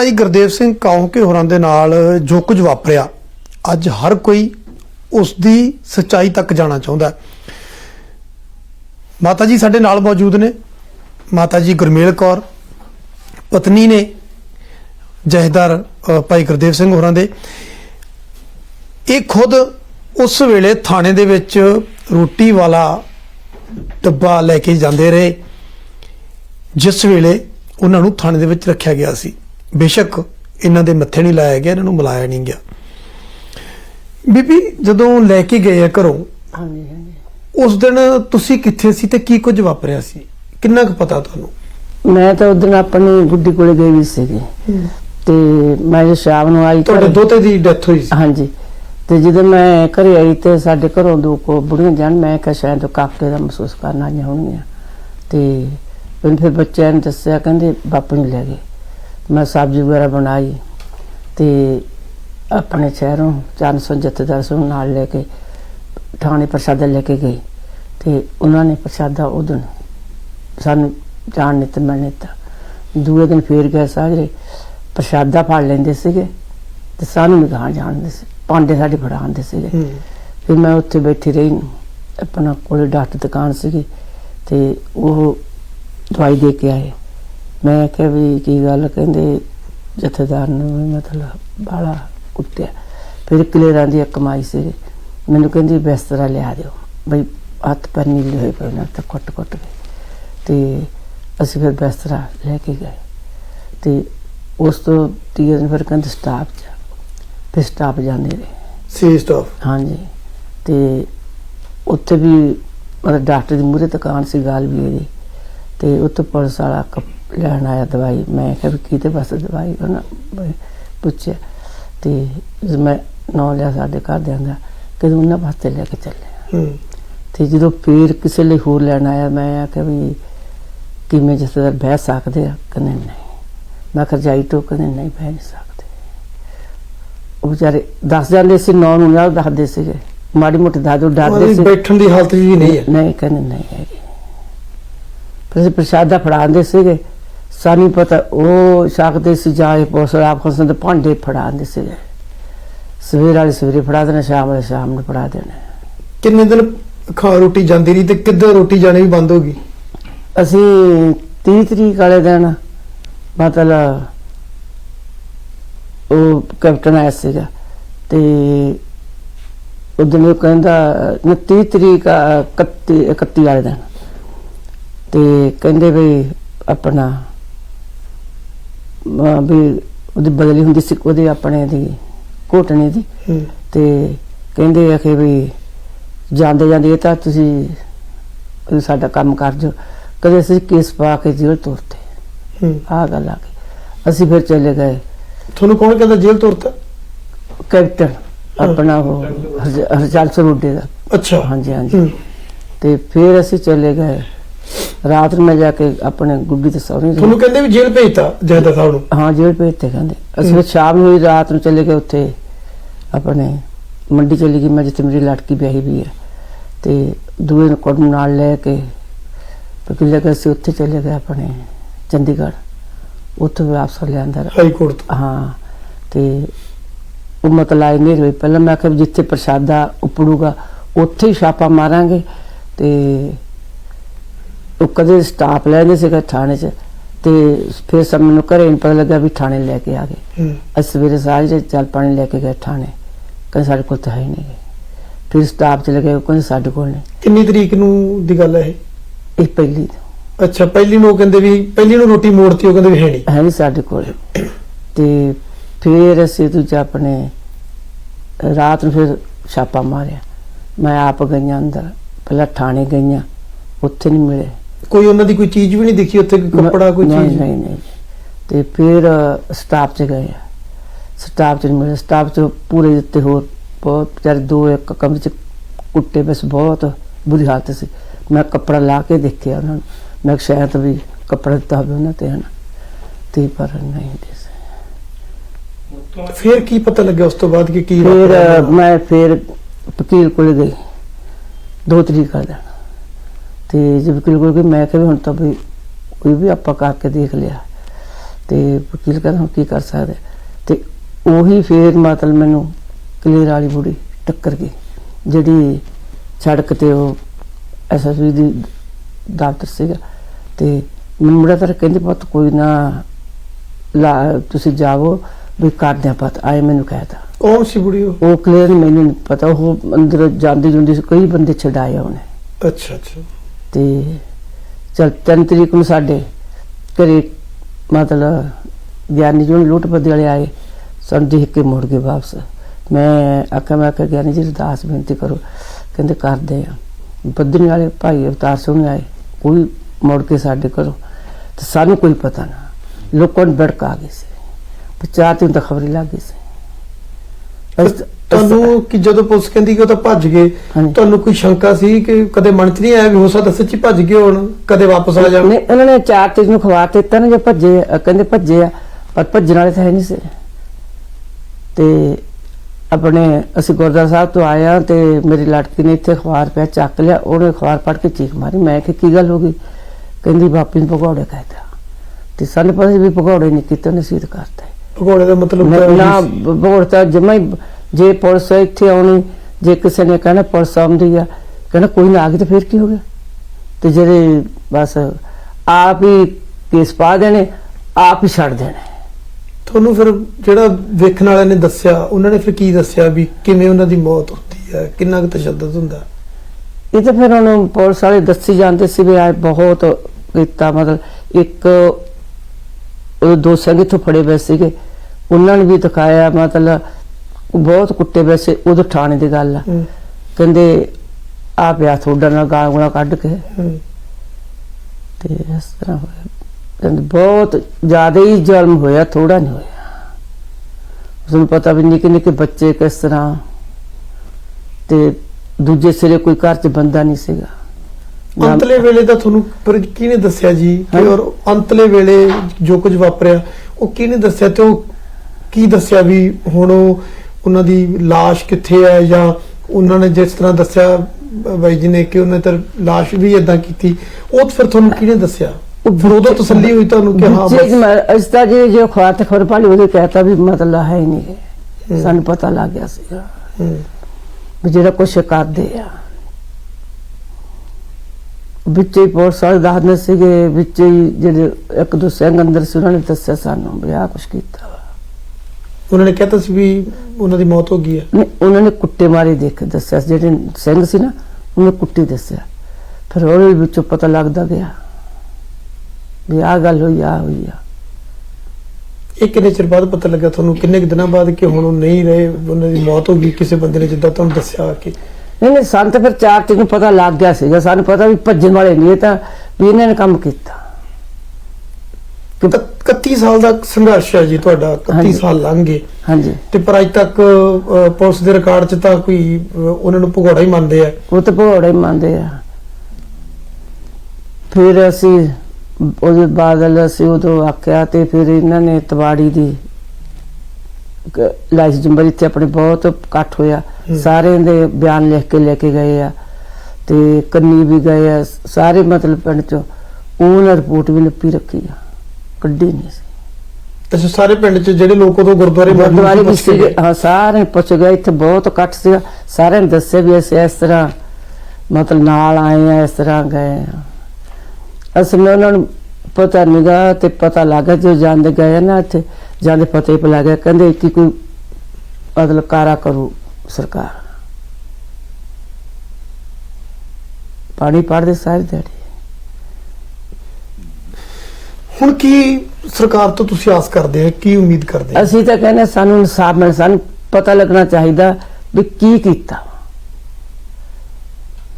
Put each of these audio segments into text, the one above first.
ਭਾਈ ਗੁਰਦੇਵ ਸਿੰਘ ਕੌਂਕੇ ਹੋਰਾਂ ਦੇ ਨਾਲ ਜੋ ਕੁਝ ਵਾਪਰਿਆ, ਅੱਜ ਹਰ ਕੋਈ ਉਸ ਦੀ ਸੱਚਾਈ ਤੱਕ ਜਾਣਾ ਚਾਹੁੰਦਾ ਮਾਤਾ ਜੀ ਸਾਡੇ ਨਾਲ ਮੌਜੂਦ ਨੇ। ਮਾਤਾ ਜੀ ਗੁਰਮੇਲ ਕੌਰ, ਪਤਨੀ ਨੇ ਜਹੇਦਾਰ ਭਾਈ ਗੁਰਦੇਵ ਸਿੰਘ ਹੋਰਾਂ ਦੇ। ਇਹ ਖੁਦ ਉਸ ਵੇਲੇ ਥਾਣੇ ਦੇ ਵਿੱਚ ਰੋਟੀ ਵਾਲਾ ਡੱਬਾ ਲੈ ਕੇ ਜਾਂਦੇ ਰਹੇ, ਜਿਸ ਵੇਲੇ ਉਹਨਾਂ ਨੂੰ ਥਾਣੇ ਦੇ ਵਿੱਚ ਰੱਖਿਆ ਗਿਆ ਸੀ। ਬੇਸ਼ੱਕ ਇਹਨਾਂ ਦੇ ਮੱਥੇ ਨਹੀਂ ਲਾਇਆ ਗਿਆ ਇਹਨਾਂ ਨੂੰ ਮਿਲਾਇਆ ਨਹੀਂ ਗਿਆ। ਬੀਬੀ ਜਦੋਂ ਲੈ ਕੇ ਗਏ ਆ ਘਰੋਂ ਹਾਂਜੀ ਹਾਂਜੀ। ਉਸ ਦਿਨ ਤੁਸੀਂ ਕਿੱਥੇ ਸੀ ਤੇ ਕੀ ਕੁਝ ਵਾਪਰਿਆ ਸੀ? ਕਿੰਨਾ ਕੁ ਪਤਾ ਤੁਹਾਨੂੰ? ਮੈਂ ਤਾਂ ਉਦੋਂ ਆਪਣੀ ਗੁੱਡੀ ਕੋਲੇ ਗਈ ਵੀ ਸੀਗੀ। ਤੇ ਮੈਂ ਜੇ ਸ਼ਾਮ ਨੂੰ ਆਈ ਤੁਹਾਡੇ ਦੋਤੇ ਦੀ ਡੈਥ ਹੋਈ ਸੀ। ਹਾਂਜੀ। ਤੇ ਜਦੋਂ ਮੈਂ ਘਰੇ ਆਈ ਤੇ ਸਾਡੇ ਘਰੋਂ ਦੋ ਕੋ ਬੁੜੀਆਂ ਜਾਣ ਮੈਂ ਕਿਹਾ ਸ਼ਾਇਦ ਕਾਕੇ ਦਾ ਮਹਿਸੂਸ ਕਰਨ ਆਈਆਂ ਹੋਣਗੀਆਂ। ਤੇ ਫਿਰ ਬੱਚਿਆਂ ਨੇ ਦੱਸਿਆ ਕਹਿੰਦੇ ਬਾਪੂ ਨੂੰ ਲੈ ਗਏ। ਮੈਂ ਸਬਜ਼ੀ ਵਗੈਰਾ ਬਣਾਈ ਤੇ ਆਪਣੇ ਸ਼ਹਿਰੋਂ ਚੰਨ ਸੌ ਜਥੇਦਾਰ ਸਿੰਘ ਨਾਲ ਲੈ ਕੇ ਥਾਣੇ ਪ੍ਰਸ਼ਾਦਾ ਲੈ ਕੇ ਗਈ ਤੇ ਉਹਨਾਂ ਨੇ ਪ੍ਰਸ਼ਾਦਾ ਉਦੋਂ ਸਾਨੂੰ ਜਾਣ ਨਹੀਂ ਤੇ ਮਿਲਣੇ ਤਾਂ ਦੂਏ ਦਿਨ ਫੇਰ ਗਏ ਸਾਜਰੇ ਪ੍ਰਸ਼ਾਦਾ ਫੜ ਲੈਂਦੇ ਸੀਗੇ ਤੇ ਸਾਨੂੰ ਗਾਂ ਜਾਣਦੇ ਸੀ ਪਾਂਡੇ ਸਾਡੇ ਫੜਾਉਂਦੇ ਸੀਗੇ। ਫਿਰ ਮੈਂ ਉੱਥੇ ਬੈਠੀ ਰਹੀ ਆਪਣਾ ਕੋਲੇ ਡਾਕਟਰ ਦੁਕਾਨ ਸੀਗੀ ਤੇ ਉਹ ਦਵਾਈ ਦੇ ਕੇ ਆਏ। ਮੈਂ ਕਿਹਾ ਵੀ ਕੀ ਗੱਲ ਕਹਿੰਦੇ ਜਥੇਦਾਰ ਨੇ ਵੀ ਮਤਲਬ ਬਾਲਾ ਕੁੱਟਿਆ। ਫਿਰ ਕਲੇਰਾਂ ਦੀ ਇੱਕ ਕਮਾਈ ਸੀ ਮੈਨੂੰ ਕਹਿੰਦੀ ਬਿਸਤਰਾ ਲਿਆ ਦਿਓ। ਬਈ ਹੱਥ ਪਰ ਨੀਲੇ ਹੋਏ ਪਏ ਨਾ ਤਾਂ ਕੁੱਟ ਕੁੱਟ ਕੇ। ਤੇ ਅਸੀਂ ਫਿਰ ਬਿਸਤਰਾ ਲੈ ਕੇ ਗਏ। ਤੇ ਉਸ ਤੋਂ ਤੀਏ ਦਿਨ ਫਿਰ ਕਹਿੰਦੇ ਸਟਾਫ ਚ ਫਿਰ ਸਟਾਫ ਜਾਂਦੇ ਰਹੇ। ਸੀ ਸਟਾਫ? ਹਾਂਜੀ। ਤੇ ਉੱਥੇ ਵੀ ਮਤਲਬ ਡਾਕਟਰ ਦੀ ਮੂਹਰੇ ਦੁਕਾਨ ਸੀ ਗੱਲ ਵੀ ਇਹਦੀ। ਤੇ ਉੱਥੇ ਪੁਲਿਸ ਵਾਲਾ ਲੈਣ ਆਇਆ ਦਵਾਈ ਮੈਂ ਕਿਹਾ ਵੀ ਕਿਹਦੇ ਵਾਸਤੇ ਦਵਾਈ? ਉਹਨਾਂ ਪੁੱਛਿਆ ਤੇ ਮੈਂ ਨਾਂ ਲਿਆ ਸਾਡੇ ਘਰ ਦੇ ਅੰਦਰ ਕਿ ਉਹਨਾਂ ਵਾਸਤੇ ਲੈ ਕੇ ਚੱਲੇ ਹੂੰ। ਤੇ ਜਦੋਂ ਫੇਰ ਕਿਸੇ ਲਈ ਹੋਰ ਲੈਣ ਆਇਆ ਮੈਂ ਆਖਿਆ ਵੀ ਕਿਵੇਂ ਜਿਸ ਤਰ੍ਹਾਂ ਬਹਿ ਸਕਦੇ ਆ? ਕਹਿੰਦੇ ਨਹੀਂ। ਮੈਂ ਕਿਹਾ ਜਾਈ ਤੋਂ ਕਹਿੰਦੇ ਨਹੀਂ ਬਹਿ ਸਕਦੇ। ਉਹ ਵਿਚਾਰੇ ਦੱਸ ਜਾਂਦੇ ਸੀ ਨੌ ਨੂੰ ਨਾਲ ਦੱਸਦੇ ਸੀਗੇ। ਮਾੜੀ ਮੋਟੀ ਦਾਦੂ ਡਰਦੇ ਸੀ। ਬੈਠਣ ਦੀ ਹਾਲਤ ਵੀ ਨਹੀਂ ਹੈ। ਨਹੀਂ ਕਹਿੰਦੇ ਨਹੀਂ ਪਰ ਅਸੀਂ ਪ੍ਰਸ਼ਾਦਾ ਫੜਾਉਂਦੇ ਸੀਗੇ। ਸਾਨੂੰ ਪਤਾ ਉਹ ਸਕਦੇ ਸੀ ਜਾਏ ਪੁਲਿਸ ਆਪ ਖਸਨ ਦੇ ਭਾਂਡੇ ਫੜਾਉਂਦੇ ਸੀਗੇ ਸਵੇਰ ਵਾਲੇ ਸਵੇਰੇ ਫੜਾ ਦੇਣਾ ਸ਼ਾਮ ਵਾਲੇ ਸ਼ਾਮ ਨੂੰ ਫੜਾ ਦੇਣਾ। ਕਿੰਨੇ ਦਿਨ ਖਾ ਰੋਟੀ ਜਾਂਦੀ ਰਹੀ ਤੇ ਕਿੱਦਾਂ ਰੋਟੀ ਜਾਣੀ ਵੀ ਬੰਦ ਹੋ ਗਈ? ਅਸੀਂ 30 ਤਰੀਕ ਵਾਲੇ ਦਿਨ ਮਤਲਬ ਉਹ ਕੈਪਟਨ ਆਇਆ ਸੀਗਾ ਤੇ ਉਦੋਂ ਉਹ ਕਹਿੰਦਾ ਨਾ 30 ਤਰੀਕ ਅ, 31 31 ਵਾਲੇ ਦਿਨ। ਤੇ ਕਹਿੰਦੇ ਵੀ ਆਪਣਾ ਅ, ਵੀ ਉਹਦੀ ਬਦਲੀ ਹੁੰਦੀ ਸੀ ਉਹਦੇ ਆਪਣੇ ਦੀ ਘੋਟਣੇ ਦੀ। ਹੂੰ। ਤੇ ਕਹਿੰਦੇ ਆ ਕਿ ਵੀ ਜਾਂਦੇ ਜਾਂਦੇ ਇਹ ਤਾਂ ਤੁਸੀਂ ਸਾਡਾ ਕੰਮ ਕਰ ਜੋ। ਕਦੇ ਅਸੀਂ ਕੇਸ ਪਾ ਕੇ ਜੇਲ੍ਹ ਤੋਰਤੇ। ਹੂੰ। ਆ ਗੱਲ ਆ ਗਈ। ਅਸੀਂ ਫਿਰ ਚਲੇ ਗਏ। ਤੁਹਾਨੂੰ ਕੌਣ ਕਹਿੰਦਾ ਜੇਲ੍ਹ ਤੁਰਤਾ? ਕੈਪਟਨ ਆਪਣਾ ਉਹ ਹਰਜ- ਹਰਜਲ ਸਰੂਡੇ ਦਾ। ਅੱਛਾ। ਹਾਂਜੀ ਹਾਂਜੀ। ਹੂੰ। ਤੇ ਫਿਰ ਅਸੀਂ ਚਲੇ ਗਏ। ਰਾਤ ਨੂੰ ਮੈਂ ਜਾ ਕੇ ਆਪਣੇ ਗੁੱਡੀ ਤੇ ਸੌਰੀ ਤੁਹਾਨੂੰ ਕਹਿੰਦੇ ਵੀ ਜੇਲ੍ਹ ਭੇਜਤਾ ਜੈਦਾ ਸਾਹਿਬ ਨੂੰ? ਹਾਂ ਜੇਲ੍ਹ ਭੇਜਤੇ ਕਹਿੰਦੇ। ਅਸੀਂ ਫਿਰ ਸ਼ਾਮ ਨੂੰ ਹੀ ਰਾਤ ਨੂੰ ਚਲੇ ਗਏ ਉੱਥੇ ਆਪਣੇ ਮੰਡੀ ਚਲੀ ਗਈ। ਮੈਂ ਜਿੱਥੇ ਮੇਰੀ ਲੜਕੀ ਵਿਆਹੀ ਵੀ ਹੈ। ਤੇ ਦੂਏ ਨੂੰ ਕੋਡ ਨਾਲ ਲੈ ਕੇ ਫਿਰ ਲੈ ਕੇ ਅਸੀਂ ਉੱਥੇ ਚਲੇ ਗਏ ਆਪਣੇ ਚੰਡੀਗੜ੍ਹ। ਉੱਥੇ ਵੀ ਅਫਸਰ ਲਿਆਂਦਾ ਹਾਈ ਕੋਰਟ ਹਾਂ ਤੇ ਉਹ ਮਤਲਬ ਨਹੀਂ ਹੋਈ ਪਹਿਲਾਂ ਮੈਂ ਕਿਹਾ ਜਿੱਥੇ ਪ੍ਰਸ਼ਾਦਾ ਉਪੜੂਗਾ ਉੱਥੇ ਹੀ ਛਾਪਾ ਮਾਰਾਂਗੇ। ਤੇ ਉਹ ਕਦੇ ਸਟਾਪ ਲੈਂਦੇ ਸੀਗਾ ਥਾਣੇ 'ਚ ਤੇ ਫਿਰ ਸਭ ਮੈਨੂੰ ਘਰੇ ਨੀ ਪਤਾ ਲੱਗਾ ਵੀ ਥਾਣੇ ਲੈ ਕੇ ਆ ਗਏ। ਅੱਜ ਸਵੇਰੇ ਸਾਜਰੇ ਚੱਲ ਪਾਣੀ ਲੈ ਕੇ ਗਏ ਥਾਣੇ। ਕਹਿੰਦੇ ਸਾਡੇ ਕੋਲ ਤਾਂ ਹੈ ਹੀ ਨਹੀਂ। ਫਿਰ ਸਟਾਫ ਚਲੇ ਗਏ ਉਹ ਕਹਿੰਦੇ ਸਾਡੇ ਕੋਲ ਨਹੀਂ। ਕਿੰਨੀ ਤਰੀਕ ਨੂੰ ਦੀ ਗੱਲ ਹੈ ਇਹ? ਇਹ ਪਹਿਲੀ ਅੱਛਾ ਪਹਿਲੀ ਨੂੰ ਉਹ ਕਹਿੰਦੇ ਵੀ ਪਹਿਲੀ ਨੂੰ ਰੋਟੀ ਮੋੜਤੀ ਉਹ ਕਹਿੰਦੇ ਵੀ ਹੈ ਨਹੀਂ। ਹੈ ਨਹੀਂ ਸਾਡੇ ਕੋਲ। ਤੇ ਫਿਰ ਅਸੀਂ ਦੂਜਾ ਆਪਣੇ ਰਾਤ ਨੂੰ ਫਿਰ ਛਾਪਾ ਮਾਰਿਆ। ਮੈਂ ਆਪ ਗਈਆਂ ਅੰਦਰ ਪਹਿਲਾਂ ਥਾਣੇ ਗਈਆਂ ਉੱਥੇ ਨਹੀਂ ਮਿਲੇ। ਕੋਈ ਉਹਨਾਂ ਦੀ ਕੋਈ ਚੀਜ਼ ਵੀ ਨਹੀਂ ਦਿਖੀ ਉੱਥੇ ਕੋਈ ਕੱਪੜਾ ਕੋਈ ਨਹੀਂ ਚੀਜ਼ ਨਹੀਂ। ਨਹੀਂ ਤੇ ਫਿਰ ਸਟਾਫ ਚ ਗਏ। ਸਟਾਫ ਚ ਨਹੀਂ ਮਿਲੇ। ਸਟਾਫ ਚ ਪੂਰੇ ਦਿੱਤੇ ਹੋਰ ਬਹੁਤ ਵਿਚਾਰੇ ਦੋ ਇੱਕ ਕਮਰੇ ਚ ਕੁੱਟੇ ਬਸ ਬਹੁਤ ਬੁਰੀ ਹਾਲਤ ਸੀ। ਮੈਂ ਕੱਪੜਾ ਲਾ ਕੇ ਦੇਖਿਆ ਉਹਨਾਂ ਨੂੰ। ਮੈਂ ਕਿਹਾ ਸ਼ਾਇਦ ਵੀ ਕੱਪੜਾ ਦਿੱਤਾ ਹੋਵੇ ਉਹਨਾਂ ਤੇ ਹਨ। ਤੇ ਪਰ ਨਹੀਂ ਦਿਸੇ ਫਿਰ ਕੀ ਪਤਾ ਲੱਗਿਆ ਉਸ ਤੋਂ ਬਾਅਦ ਕਿ ਕੀ ਫਿਰ ਵਾਪਰਿਆ? ਅ, ਮੈਂ ਫਿਰ ਵਕੀਲ ਕੋਲ ਗਈ। ਦੋ ਤਰੀਕ ਦਾ ਤੇ ਜਦ ਵਕੀਲ ਕੋਲ ਗਈ ਮੈਂ ਕਿਹਾ ਵੀ ਹੁਣ ਤਾਂ ਵੀ ਕੋਈ ਵੀ ਆਪਾਂ ਕਰਕੇ ਦੇਖ ਲਿਆ। ਤੇ ਵਕੀਲ ਕਹਿੰਦਾ ਹੁਣ ਕੀ ਕਰ ਸਕਦੇ ਤੇ ਉਹੀ ਫੇਰ ਮਤਲਬ ਮੈਨੂੰ ਕਲੀਅਰ ਵਾਲੀ ਬੁੜੀ ਟੱਕਰ ਗਈ ਜਿਹੜੀ ਸੜਕ ਤੇ ਉਹ ਐਸਐਸਬੀ ਦੀ ਦਫ਼ਤਰ ਸੀਗਾ। ਤੇ ਮੈਨੂੰ ਮੁੰਡਾ ਤਾਂ ਕਹਿੰਦੇ ਪੁੱਤ ਕੋਈ ਨਾ ਲਾ ਤੁਸੀਂ ਜਾਵੋ ਵੀ ਕਰਦੇ ਆ ਪਤ ਆਏ ਮੈਨੂੰ ਕਹਿਤਾ ਕੌਣ ਸੀ ਬੁੜੀ ਉਹ? ਉਹ ਕਲੀਅਰ ਮੈਨੂੰ ਨਹੀਂ ਪਤਾ ਉਹ ਅੰਦਰ ਜਾਂਦੀ ਜੁੰਦੀ ਸੀ ਕਈ ਬੰਦੇ ਛਡਾਏ ਉਹਨੇ। ਅੱਛਾ ਅੱਛਾ। ਤੇ ਚਲ ਤਿੰਨ ਤਰੀਕ ਨੂੰ ਸਾਡੇ ਘਰੇ ਮਤਲਬ ਗਿਆਨੀ ਜੀ ਨੂੰ ਲੁੱਟ ਬੱਦੇ ਵਾਲੇ ਆਏ, ਸਾਨੂੰ ਦੇਖ ਕੇ ਮੁੜ ਗਏ ਵਾਪਸ। ਮੈਂ ਆਖਿਆ ਮੈਂ ਆਖਿਆ, ਗਿਆਨੀ ਜੀ ਅਰਦਾਸ ਬੇਨਤੀ ਕਰੋ। ਕਹਿੰਦੇ ਕਰਦੇ ਆ। ਬੱਦਨੀ ਵਾਲੇ ਭਾਈ ਅਵਤਾਰ ਸਿੰਘ ਆਏ, ਕੋਈ ਮੁੜ ਕੇ ਸਾਡੇ ਘਰੋਂ। ਤੇ ਸਾਨੂੰ ਕੋਈ ਪਤਾ ਨਾ। ਲੋਕਾਂ ਨੂੰ ਭੜਕ ਆ ਗਈ ਸੀ ਚਾਰ ਦਿਨ ਤੱਕ ਖਬਰ ਹੀ ਲੱਗ ਗਈ ਸੀ। ਅਸ- ਤੁਹਾਨੂੰ ਕਿ ਜਦੋਂ ਪੁਲਿਸ ਕਹਿੰਦੀ ਕਿ ਉਹ ਤਾਂ ਭੱਜ ਗਏ ਹਾਂਜੀ। ਤੁਹਾਨੂੰ ਕੋਈ ਸ਼ੰਕਾ ਸੀ ਕਿ ਕਦੇ ਮਨ 'ਚ ਨਹੀਂ ਆਇਆ ਵੀ ਹੋ ਸਕਦਾ ਸੱਚੀ ਭੱਜ ਗਏ ਹੋਣ ਕਦੇ ਵਾਪਸ ਆ ਜਾਣ? ਨਹੀਂ ਉਹਨਾਂ ਨੇ ਚਾਰ ਤਰੀਕ ਨੂੰ ਖਵਾ ਕੇ ਦਿੱਤਾ ਨਾ ਜੇ ਭੱਜੇ ਕਹਿੰਦੇ ਭੱਜੇ ਆ ਪਰ ਭੱਜਣ ਵਾਲੇ ਤਾਂ ਹੈ ਨਹੀਂ ਸੀ। ਤੇ ਆਪਣੇ ਅਸੀਂ ਗੁਰਦੁਆਰਾ ਸਾਹਿਬ ਤੋਂ ਆਇਆ ਤੇ ਮੇਰੀ ਲੜਕੀ ਨੇ ਇੱਥੇ ਅਖਬਾਰ ਪਿਆ ਚੱਕ ਲਿਆ ਉਹਨੇ ਅਖਬਾਰ ਪੜ੍ਹ ਕੇ ਚੀਖ ਮਾਰੀ। ਮੈਂ ਕਿ ਕੀ ਗੱਲ ਹੋ ਗਈ? ਕਹਿੰਦੀ ਬਾਪੀ ਨੂੰ ਭਗੌੜੇ ਕਹਿਤਾ ਤੇ ਸਾਨੂੰ ਪਤਾ ਸੀ ਵੀ ਭਗੌੜੇ ਨਹੀਂ ਕੀਤੇ ਸੀਧ ਕਰਤਾ। ਭਗੌੜੇ ਦਾ ਮਤਲਬ ਨਾ- ਤਾਂ ਉਹੀ ਨਾ ਸੀ। ਭਗੌੜ ਤਾਂ ਜਮਾ ਹੀ ਜੇ ਪੁਲਿਸ ਇੱਥੇ ਆਉਣੀ ਜੇ ਕਿਸੇ ਨੇ ਕਹਿਣਾ ਪੁਲਿਸ ਆਉਂਦੀ ਆ ਕਹਿੰਦਾ ਕੋਈ ਨਾ ਆ ਗਈ ਤੇ ਫਿਰ ਕੀ ਹੋ ਗਿਆ? ਤੇ ਜਿਹੜੇ ਬਸ ਆਪ ਹੀ ਕੇਸ ਪਾ ਦੇਣੇ ਆਪ ਹੀ ਛੱਡ ਦੇਣੇ। ਤੁਹਾਨੂੰ ਫਿਰ ਜਿਹੜਾ ਵੇਖਣ ਵਾਲਿਆਂ ਨੇ ਦੱਸਿਆ ਉਹਨਾਂ ਨੇ ਫਿਰ ਕੀ ਦੱਸਿਆ ਵੀ ਕਿਵੇਂ ਉਹਨਾਂ ਦੀ ਮੌਤ ਹੁੰਦੀ ਹੈ ਕਿੰਨਾ ਕੁ ਤਸ਼ੱਦਦ ਹੁੰਦਾ? ਇਹ ਤਾਂ ਫਿਰ ਉਹਨੂੰ ਪੁਲਿਸ ਵਾਲੇ ਦੱਸੀ ਜਾਂਦੇ ਸੀ ਵੀ ਆ ਬਹੁਤ ਕੀਤਾ ਮਤਲਬ ਇੱਕ ਉਹ ਦੋ ਸੰਗ ਇੱਥੋਂ ਫੜੇ ਪਏ ਸੀਗੇ। ਉਹਨਾਂ ਨੇ ਵੀ ਦਿਖਾਇਆ ਮਤਲਬ ਬਹੁਤ ਕੁੱਟੇ ਵੈਸੇ ਉਦੋਂ ਥਾਣੇ ਦੀ ਗੱਲ ਆ। ਕਹਿੰਦੇ ਆ ਪਿਆ ਤੁਹਾਡਾ ਨਾਲ ਗਾਲਾਂ ਗੁਲਾਂ ਕੱਢ ਕੇ। ਤੇ ਇਸ ਤਰ੍ਹਾਂ ਹੋਇਆ। ਕਹਿੰਦੇ ਬਹੁਤ ਜ਼ਿਆਦਾ ਹੀ ਜ਼ੁਲਮ ਹੋਇਆ ਥੋੜਾ ਨਹੀਂ ਹੋਇਆ। ਉਸਨੂੰ ਪਤਾ ਵੀ ਨਿੱਕੇ ਨਿੱਕੇ ਬੱਚੇ ਕਿਸ ਤਰ੍ਹਾਂ। ਤੇ ਦੂਜੇ ਸਿਰੇ ਕੋਈ ਘਰ 'ਚ ਬੰਦਾ ਨਹੀਂ ਸੀਗਾ। ਨਾ- ਅੰਤਲੇ ਵੇਲੇ ਦਾ ਤੁਹਾਨੂੰ ਪਰ ਕਿਹਨੇ ਦੱਸਿਆ ਜੀ? ਕਿ। ਔਰ ਅੰਤਲੇ ਵੇਲੇ ਜੋ ਕੁਝ ਵਾਪਰਿਆ ਉਹ ਕਿਹਨੇ ਦੱਸਿਆ ਤੇ ਉਹ ਕੀ ਦੱਸਿਆ ਵੀ ਹੁਣ ਉਹ ਉਹਨਾਂ ਦੀ লাশ ਕਿੱਥੇ ਹੈ ਜਾਂ ਉਹਨਾਂ ਨੇ ਜਿਸ ਤਰ੍ਹਾਂ ਦੱਸਿਆ ਬ- ਬਾਈ ਜੀ ਨੇ ਕਿ ਉਹਨੇ ਤਾਂ লাশ ਵੀ ਇਦਾਂ ਕੀਤੀ ਉਹ ਫਿਰ ਤੁਹਾਨੂੰ ਕਿਹਨੇ ਦੱਸਿਆ ਉਹ ਫਿਰ ਉਦੋਂ ਤਸੱਲੀ ਹੋਈ ਤੁਹਾਨੂੰ ਕਿ ਹਾਂ ਵਿੱਚੇ ਬਸ, ਮੈਂ ਇਸ ਦਾ ਜੇ ਜੋ ਖਵਾ ਤੇ ਖਬਰ ਪਾਲੀ ਉਹਦੇ ਕਹਤਾ ਵੀ ਮਤਲਬ ਹੈ ਹੀ ਨਹੀਂ ਹੂੰ, ਸਾਨੂੰ ਪਤਾ ਲੱਗ ਗਿਆ ਸੀਗਾ ਹੂੰ, ਵੀ ਜਿਹੜਾ ਕੁਛ ਕਰਦੇ ਆ ਵਿੱਚੇ ਹੀ ਪੁਲਿਸ ਵਾਲੇ ਦੱਸਦੇ ਸੀਗੇ ਵਿੱਚੇ ਹੀ ਜਿਹੜੇ ਇੱਕ ਦੋ ਸਿੰਘ ਅੰਦਰ ਸੀ ਉਹਨਾਂ ਨੇ ਦੱਸਿਆ ਸਾਨੂੰ ਵੀ ਆਹ ਕੁਛ ਕੀਤਾ ਵਾ ਉਹਨਾਂ ਨੇ ਕਹਿਤਾ ਸੀ ਵੀ ਉਹਨਾਂ ਦੀ ਮੌਤ ਹੋ ਗਈ ਹੈ। ਨਹੀਂ ਉਹਨਾਂ ਨੇ ਕੁੱਟੇ ਮਾਰੇ ਦੇਖ ਦੱਸਿਆ ਜਿਹੜੇ ਸਿੰਘ ਸੀ ਨਾ ਉਹਨੇ ਕੁੱਟੀ ਦੱਸਿਆ। ਫਿਰ ਉਹਦੇ ਵਿੱਚੋਂ ਪਤਾ ਲੱਗਦਾ ਗਿਆ ਵੀ ਆਹ ਗੱਲ ਹੋਈ ਆ ਹੋਈ ਆ। ਇਹ ਕਿੰਨੇ ਚਿਰ ਬਾਅਦ ਪਤਾ ਲੱਗਾ ਤੁਹਾਨੂੰ? ਕਿੰਨੇ ਕੁ ਦਿਨਾਂ ਬਾਅਦ ਕਿ ਹੁਣ ਉਹ ਨਹੀਂ ਰਹੇ ਉਹਨਾਂ ਦੀ ਮੌਤ ਹੋ ਗਈ ਕਿਸੇ ਬੰਦੇ ਨੇ ਜਿੱਦਾਂ ਤੁਹਾਨੂੰ ਦੱਸਿਆ ਕਿ? ਨਹੀਂ ਨਹੀਂ ਸਾਨੂੰ ਤਾਂ ਫਿਰ ਚਾਰ ਤਰੀਕ ਨੂੰ ਪਤਾ ਲੱਗ ਗਿਆ ਸੀਗਾ। ਸਾਨੂੰ ਪਤਾ ਵੀ ਭੱਜਣ ਵਾਲੇ ਨਹੀਂ ਇਹ ਤਾਂ ਵੀ ਇਹਨਾਂ ਨੇ ਕੰਮ ਕੀਤਾ। ਕ- 31 ਸਾਲ ਦਾ ਸੰਘਰਸ਼ ਹੈ ਜੀ ਤੁਹਾਡਾ 31 ਹਾਂਜੀ। ਸਾਲ ਲੰਘ ਗਏ। ਹਾਂਜੀ। ਤੇ ਪਰ ਅੱਜ ਤੱਕ ਅ, ਪੁਲਿਸ ਦੇ ਰਿਕਾਰਡ 'ਚ ਤਾਂ ਕੋਈ ਅ, ਉਹਨਾਂ ਨੂੰ ਭਗੌੜਾ ਹੀ ਮੰਨਦੇ ਆ। ਉਹ ਤਾਂ ਭਗੌੜੇ ਹੀ ਮੰਨਦੇ ਆ। ਫਿਰ ਅਸੀਂ ਉਹਦੇ ਬਾਦਲ ਅਸੀਂ ਉਦੋਂ ਆਖਿਆ ਤੇ ਫਿਰ ਇਹਨਾਂ ਨੇ ਤਵਾੜੀ ਦੀ ਲਾਈਸ ਜੰਬਰ ਇੱਥੇ ਆਪਣੇ ਬਹੁਤ ਇਕੱਠ ਹੋਇਆ। ਸਾਰੇ ਦੇ ਬਿਆਨ ਲਿਖ ਕੇ ਲੈ ਕੇ ਗਏ ਆ। ਤੇ ਕੰਨੀ ਵੀ ਗਏ ਆ। ਸਾਰੇ ਮਤਲਬ ਪਿੰਡ ਚ। ਉਹਨਾਂ ਰਿਪੋਰਟ ਵੀ ਨੱਪੀ ਰੱਖੀ ਆ। ਕੱਢੀ ਨਹੀਂ ਸੀ। ਤੇ ਸਾਰੇ ਪਿੰਡ 'ਚ ਜਿਹੜੇ ਲੋਕ ਉਦੋਂ ਗੁਰਦੁਆਰੇ ਮੌਜੂਦ ਗੁਰਦੁਆਰੇ ਵੀ ਸੀਗੇ। ਗਏ। ਹਾਂ ਸਾਰੇ ਪੁੱਛ ਗਏ ਇੱਥੇ ਬਹੁਤ ਇਕੱਠ ਸੀਗਾ। ਸਾਰਿਆਂ ਨੇ ਦੱਸਿਆ ਵੀ ਅਸੀਂ ਇਸ ਤਰ੍ਹਾਂ ਮਤਲਬ ਨਾਲ ਆਏ ਆ ਇਸ ਤਰ੍ਹਾਂ ਗਏ ਆ। ਅਸਲ ਵਿੱਚ ਉਹਨਾਂ ਨੂੰ ਪਤਾ ਨਿਗਾ ਤੇ ਪਤਾ ਲੱਗਾ ਜੋ ਜਾਂਦੇ ਗਏ ਨਾ ਇੱਥੇ ਜਾਂਦੇ ਪਤਾ ਹੀ ਪੈ ਗਿਆ ਕਹਿੰਦੇ ਕਿ ਕੋਈ ਮਤਲਬ ਕਾਰਾ ਕਰੂ ਸਰਕਾਰ। ਪਾਣੀ ਪੜਦੇ ਸਾਰੇ ਦਿਹਾੜੀ। ਹੁਣ ਕੀ ਸਰਕਾਰ ਤੋਂ ਤੁਸੀਂ ਆਸ ਕਰਦੇ ਆ ਕੀ ਉਮੀਦ ਕਰਦੇ ਆ ਅਸੀਂ ਤਾਂ ਕਹਿੰਦੇ ਸਾਨੂੰ ਇਨਸਾਫ ਮਿਲ ਸਾਨੂੰ ਪਤਾ ਲੱਗਣਾ ਚਾਹੀਦਾ ਵੀ ਕੀ ਕੀਤਾ।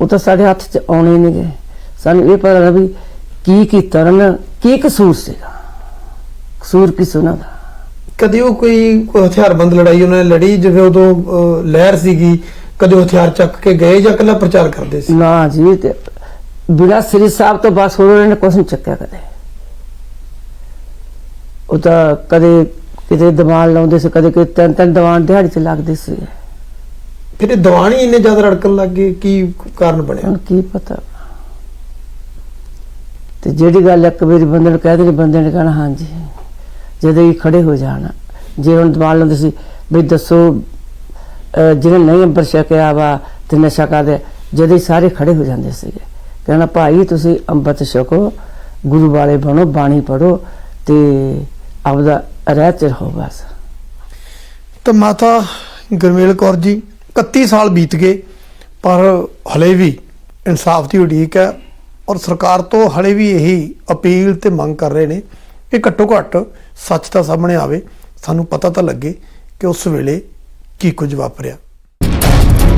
ਉਹ ਤਾਂ ਸਾਡੇ ਹੱਥ 'ਚ ਆਉਣੇ ਨਹੀਂ ਗਏ ਸਾਨੂੰ ਇਹ ਪਤਾ ਲੱਗਾ ਵੀ ਕੀ ਕੀਤਾ ਉਹਨਾਂ ਨੇ ਕੀ ਕਸੂਰ ਸੀਗਾ? ਕਸੂਰ ਕਿਸ ਉਹਨਾਂ ਦਾ? ਕਦੇ ਉਹ ਕੋਈ ਹਥਿਆਰਬੰਦ ਲੜਾਈ ਉਹਨਾਂ ਨੇ ਲੜੀ ਜਿਵੇਂ ਉਦੋਂ ਲਹਿਰ ਸੀਗੀ ਕਦੇ ਹਥਿਆਰ ਚੱਕ ਕੇ ਗਏ ਜਾਂ ਕੱਲਾ ਪ੍ਰਚਾਰ ਕਰਦੇ ਸੀ? ਨਾ ਜੀ ਤੇ ਬਿਨਾ ਸ੍ਰੀ ਸਾਹਿਬ ਤੋਂ ਬਸ ਹੋਰ ਉਹਨਾਂ ਨੇ ਕੁਛ ਨਹੀਂ ਚੱਕਿਆ ਕਦੇ। ਉਹ ਤਾਂ ਕਦੇ ਕਿਤੇ ਦੀਵਾਨ ਲਾਉਂਦੇ ਸੀ ਕਦੇ ਕਿਤੇ ਤਿੰਨ ਤਿੰਨ ਦੀਵਾਨ ਦਿਹਾੜੀ 'ਚ ਲੱਗਦੇ ਸੀ। ਫਿਰ ਇਹ ਦੀਵਾਨ ਹੀ ਇੰਨੇ ਜ਼ਿਆਦਾ ਰੜਕਣ ਲੱਗ ਗਏ ਕੀ ਕਾਰਨ ਬਣਿਆ? ਹੁਣ ਕੀ ਪਤਾ। ਤੇ ਜਿਹੜੀ ਗੱਲ ਇੱਕ ਵਾਰੀ ਬੰਦੇ ਨੂੰ ਕਹਿ ਦੇਣੀ ਬੰਦੇ ਨੇ ਕਹਿਣਾ ਹਾਂਜੀ ਜਦੋਂ ਹੀ ਖੜੇ ਹੋ ਜਾਣ। ਜੇ ਹੁਣ ਦਵਾਲ ਲੈਂਦੇ ਸੀ ਵੀ ਦੱਸੋ ਅਹ ਜਿਹਨੇ ਨਹੀਂ ਅੰਬਰ ਛਕਿਆ ਵਾ ਤੇ ਨਸ਼ਾ ਕਰਦੇ ਜਦੋਂ ਹੀ ਸਾਰੇ ਖੜੇ ਹੋ ਜਾਂਦੇ ਸੀਗੇ ਕਹਿਣਾ ਭਾਈ ਤੁਸੀਂ ਅੰਮ੍ਰਿਤ ਛਕੋ ਗੁਰੂ ਵਾਲੇ ਬਣੋ ਬਾਣੀ ਪੜੋ ਤੇ ਆਪਦਾ ਰਹਿ ਰਹੋ ਬਸ। ਤਾਂ ਮਾਤਾ ਗੁਰਮੇਲ ਕੌਰ ਜੀ 31 ਸਾਲ ਬੀਤ ਗਏ, ਪਰ ਹਲੇ ਵੀ ਇਨਸਾਫ ਦੀ ਉਡੀਕ ਹੈ ਔਰ ਸਰਕਾਰ ਤੋਂ ਹਲੇ ਵੀ ਇਹੀ ਅਪੀਲ ਤੇ ਮੰਗ ਕਰ ਰਹੇ ਨੇ ਕਿ ਘੱਟੋ ਘੱਟ ਸੱਚ ਤਾਂ ਸਾਹਮਣੇ ਆਵੇ, ਸਾਨੂੰ ਪਤਾ ਤਾਂ ਲੱਗੇ ਕਿ ਉਸ ਵੇਲੇ ਕੀ ਕੁਝ ਵਾਪਰਿਆ।